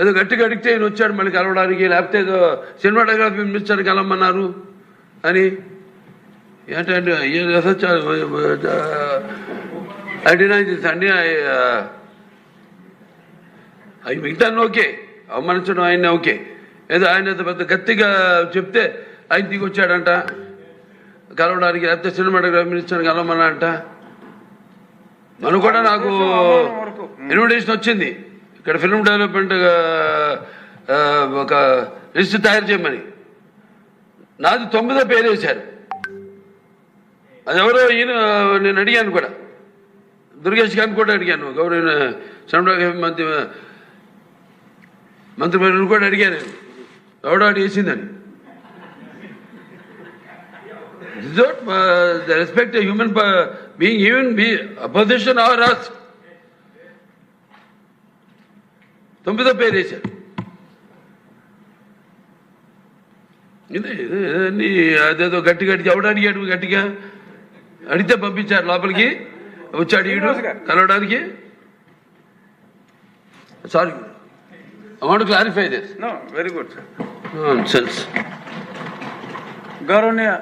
ఏదో గట్టిగా అడిగితే ఈయన వచ్చాడు మళ్ళీ కలవడానికి లేకపోతే ఏదో సినిమాటోగ్రఫీ మినిస్టర్ కలవమన్నారు అని ఏంటంటే ఐ డినై దిస్ అండి అవి మిగతా ఓకే అవమానించడం ఆయన ఓకే ఏదో ఆయన పెద్ద గట్టిగా చెప్తే ఆయన దిగి వచ్చాడంట కలవడానికి లేకపోతే సినిమాటోగ్రఫీ మినిస్టర్ కలవమన్నా అంట మనం కూడా నాకు ఇన్విటేషన్ వచ్చింది ఇక్కడ ఫిల్మ్ డెవలప్మెంట్ ఒక లిస్ట్ తయారు చేయమని. నాది తొమ్మిదో పేరు వేశారు. అది ఎవరో ఈయన నేను అడిగాను కూడా. దుర్గేష్ గారిని కూడా అడిగాను. గౌరవ సినిమాటోగ్రఫీ మంత్రి మంత్రి కూడా అడిగాను. ఎవడో అడి వేసిందని. Respect human being the be opposition are uh, తొమ్మిదో పేరు వేశారు. అన్ని అదేదో గట్టి గట్టి ఎవడు అడిగాడు గట్టిగా? అడిగితే పంపించారు లోపలికి వచ్చాడు ఈడు కలవడానికి. Sorry want clarify this very good, sir. Sense గౌరవనీయ